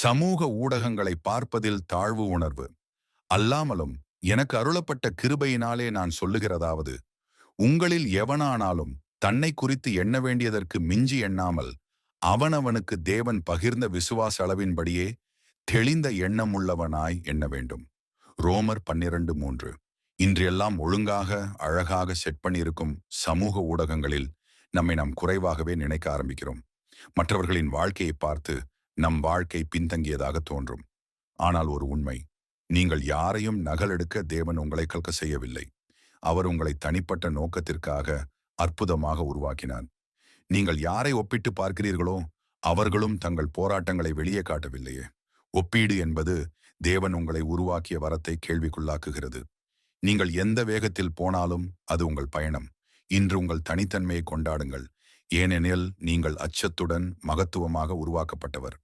சமூக ஊடகங்களை பார்ப்பதில் தாழ்வு உணர்வு. அல்லாமலும் எனக்கு அருளப்பட்ட கிருபையினாலே நான் சொல்லுகிறதாவது உங்களில் எவனானாலும் தன்னை குறித்து எண்ண வேண்டியதற்கு மிஞ்சி எண்ணாமல் அவனவனுக்கு தேவன் பகிர்ந்த விசுவாச அளவின்படியே தெளிந்த எண்ணமுள்ளவனாய் எண்ண வேண்டும். ரோமர் பன்னிரண்டு மூன்று. இன்றெல்லாம் ஒழுங்காக அழகாக செட் பண்ணியிருக்கும் சமூக ஊடகங்களில் நம்மை நாம் குறைவாகவே நினைக்க ஆரம்பிக்கிறோம். மற்றவர்களின் வாழ்க்கையை பார்த்து நம் வாழ்க்கை பின்தங்கியதாக தோன்றும். ஆனால் ஒரு உண்மை நீங்கள் யாரையும் நகலெடுக்க தேவன் உங்களை கல்க செய்யவில்லை. அவர் உங்களை தனிப்பட்ட நோக்கத்திற்காக அற்புதமாக உருவாக்கினார். நீங்கள் யாரை ஒப்பிட்டு பார்க்கிறீர்களோ அவர்களும் தங்கள் போராட்டங்களை வெளியே காட்டவில்லையே. ஒப்பீடு என்பது தேவன் உங்களை உருவாக்கிய வரத்தை கேள்விக்குள்ளாக்குகிறது. நீங்கள் எந்த வேகத்தில் போனாலும் அது உங்கள் பயணம். இன்று உங்கள் தனித்தன்மையை கொண்டாடுங்கள். ஏனெனில் நீங்கள் அச்சத்துடன் மகத்துவமாக உருவாக்கப்பட்டவர்.